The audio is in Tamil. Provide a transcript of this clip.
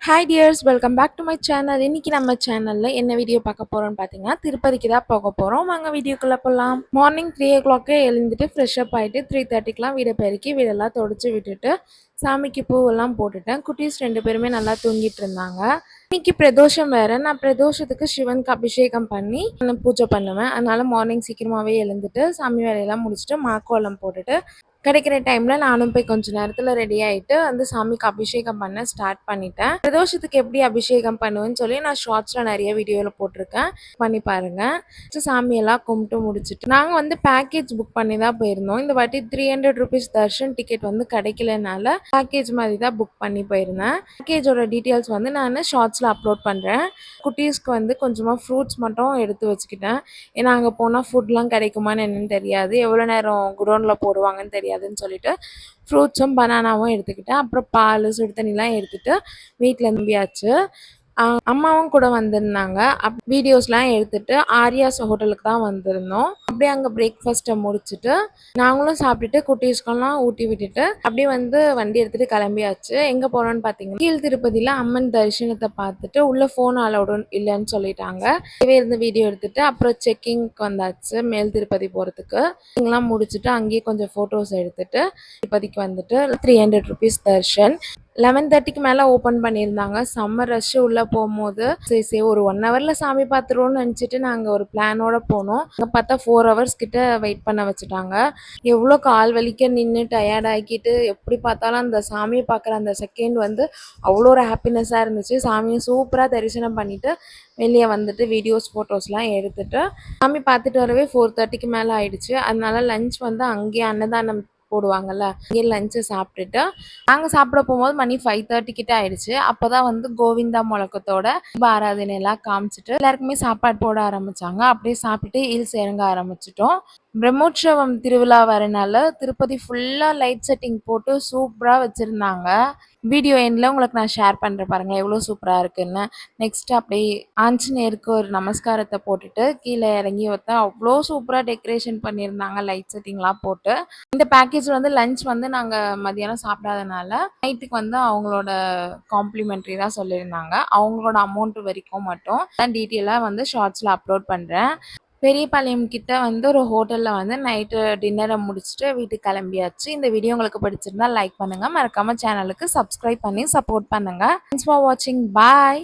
Hi dears welcome back to my channel இன்னைக்கு நம்ம சேனலில் என்ன வீடியோ பார்க்க போகிறோம்னு பார்த்தீங்கன்னா திருப்பதிக்கு தான் போக போகிறோம் வாங்க வீடியோக்குள்ளே போகலாம் மார்னிங் த்ரீ ஓ கிளாக்கே எழுந்துட்டு ஃப்ரெஷ் அப் ஆகிட்டு த்ரீ தேர்ட்டிக்கெலாம் வீடை பெருக்கி வீடெல்லாம் தொடச்சி விட்டுட்டு சாமிக்கு பூவெல்லாம் போட்டுட்டேன். குட்டீஸ் ரெண்டு பேருமே நல்லா தூங்கிட்டு இருந்தாங்க. இன்னைக்கு பிரதோஷம் வேறு. நான் பிரதோஷத்துக்கு சிவனுக்கு அபிஷேகம் பண்ணி நான் பூஜை பண்ணுவேன். அதனால மார்னிங் சீக்கிரமாகவே எழுந்துட்டு சாமி வேலையெல்லாம் முடிச்சுட்டு மாக்கோலம் போட்டுட்டு கிடைக்கிற டைமில் நானும் போய் கொஞ்ச நேரத்தில் ரெடி ஆகிட்டு வந்து சாமிக்கு அபிஷேகம் பண்ண ஸ்டார்ட் பண்ணிட்டேன். பிரதோஷத்துக்கு எப்படி அபிஷேகம் பண்ணுவேன்னு சொல்லி நான் ஷார்ட்ஸில் நிறைய வீடியோவில் போட்டிருக்கேன். பண்ணி பாருங்கள் சாமியெல்லாம் கும்பிட்டு முடிச்சுட்டு நாங்கள் வந்து பேக்கேஜ் புக் பண்ணி தான் போயிருந்தோம். இந்த வாட்டி three hundred rupees darshan ticket வந்து கிடைக்கலனால பேக்கேஜ் மாதிரி தான் புக் பண்ணி போயிருந்தேன். பேக்கேஜோட டீட்டெயில்ஸ் வந்து நான் ஷார்ட்ஸில் அப்லோட் பண்ணுறேன் குட்டீஸ்க்கு வந்து கொஞ்சமாக ஃப்ரூட்ஸ் மட்டும் எடுத்து வச்சுக்கிட்டேன். ஏன்னா அங்கே போனால் ஃபுட்லாம் கிடைக்குமான்னு என்னன்னு தெரியாது. எவ்வளோ நேரம் குடோனில் போடுவாங்கன்னு முடியாதுன்னு சொல்லிட்டு ஃப்ரூட்ஸும் பனானாவும் எடுத்துக்கிட்டேன். அப்புறம் பால் சுடு தண்ணிலாம் எடுத்துகிட்டு வீட்டில் நம்பியாச்சு. அம்மாவும் கூட வந்திருந்தாங்க. அப் வீடியோஸ்லாம் எடுத்துட்டு ஆரியாஸ் ஹோட்டலுக்கு தான் வந்திருந்தோம். அப்படியே அங்கே பிரேக்ஃபாஸ்ட்டை முடிச்சுட்டு நாங்களும் சாப்பிட்டுட்டு குட்டீஸ்க்கெல்லாம் ஊட்டி விட்டுட்டு அப்படியே வந்து வண்டி எடுத்துகிட்டு கிளம்பியாச்சு. எங்கே போகிறோன்னு பார்த்தீங்கன்னா கீழ் திருப்பதியில் அம்மன் தரிசனத்தை பார்த்துட்டு உள்ளே ஃபோன் அலோடு இல்லைன்னு சொல்லிட்டாங்க. இவே இருந்து வீடியோ எடுத்துட்டு அப்புறம் செக்கிங்க்கு வந்தாச்சு மேல் திருப்பதி போகிறதுக்கு இங்கெல்லாம் முடிச்சுட்டு அங்கேயே கொஞ்சம் ஃபோட்டோஸ் எடுத்துட்டு திருப்பதிக்கு வந்துட்டு three hundred rupees darshan eleven தேர்ட்டிக்கு மேலே ஓப்பன் பண்ணியிருந்தாங்க. செம்ம ரஷ்ஷு உள்ளே போகும்போது சரி சரி ஒரு ஒன் ஹவரில் சாமி பார்த்துருவோம்னு நினச்சிட்டு நாங்கள் ஒரு பிளானோட போனோம். அங்கே பார்த்தா ஃபோர் ஹவர்ஸ் கிட்ட வெயிட் பண்ண வச்சுட்டாங்க. எவ்வளோ கால் வலிக்க நின்று டயர்ட் ஆக்கிட்டு எப்படி பார்த்தாலும் அந்த சாமியை பார்க்குற அந்த செகண்ட் வந்து அவ்வளோ ஒரு ஹாப்பினஸ்ஸாக இருந்துச்சு. சாமியை சூப்பராக தரிசனம் பண்ணிவிட்டு வெளியே வந்துட்டு வீடியோஸ் ஃபோட்டோஸ்லாம் எடுத்துகிட்டு சாமி பார்த்துட்டு வரவே ஃபோர் தேர்ட்டிக்கு மேலே ஆயிடுச்சு. அதனால லஞ்ச் வந்து அங்கேயே அன்னதானம் போடுவாங்கல்ல இங்கே லஞ்சு சாப்பிட்டுட்டு நாங்கள் சாப்பிட போகும்போது மணி ஃபைவ் தேர்ட்டி கிட்ட ஆயிடுச்சு. அப்போ தான் வந்து கோவிந்தா முழக்கத்தோட ஆராதனை எல்லாம் காமிச்சிட்டு எல்லாருக்குமே சாப்பாடு போட ஆரம்பிச்சாங்க. அப்படியே சாப்பிட்டு ஹில்ஸ் இறங்க ஆரம்பிச்சிட்டோம். பிரம்மோற்சவம் திருவிழா வரனால திருப்பதி ஃபுல்லாக லைட் செட்டிங் போட்டு சூப்பராக வச்சுருந்தாங்க. வீடியோ எண்டில் உங்களுக்கு நான் ஷேர் பண்ணுறேன் பாருங்கள் எவ்வளோ சூப்பராக இருக்குன்னு. நெக்ஸ்ட் அப்படியே ஆஞ்சநேயருக்கு ஒரு நமஸ்காரத்தை போட்டுட்டு கீழே இறங்கி வைத்தா அவ்வளோ சூப்பராக டெக்கரேஷன் பண்ணியிருந்தாங்க லைட் செட்டிங்லாம் போட்டு. இந்த பேக்கேஜ் வந்து லஞ்ச் வந்து நாங்கள் மதியானம் சாப்பிடாதனால நைட்டுக்கு வந்து அவங்களோட காம்ப்ளிமெண்ட்ரி தான் சொல்லியிருந்தாங்க. அவங்களோட அமௌண்ட் வரைக்கும் மட்டும். டீட்டெயிலாக வந்து ஷார்ட்ஸில் அப்லோட் பண்ணுறேன் பெரியபாளையம் கிட்ட வந்து ஒரு ஹோட்டலில் வந்து நைட்டு டின்னரை முடிச்சுட்டு வீட்டுக்கு கிளம்பியாச்சு. இந்த வீடியோ உங்களுக்கு பிடிச்சிருந்தா லைக் பண்ணுங்கள் மறக்காமல் சேனலுக்கு சப்ஸ்கிரைப் பண்ணி சப்போர்ட் பண்ணுங்கள் தேங்க்ஸ் ஃபார் வாட்சிங் பாய்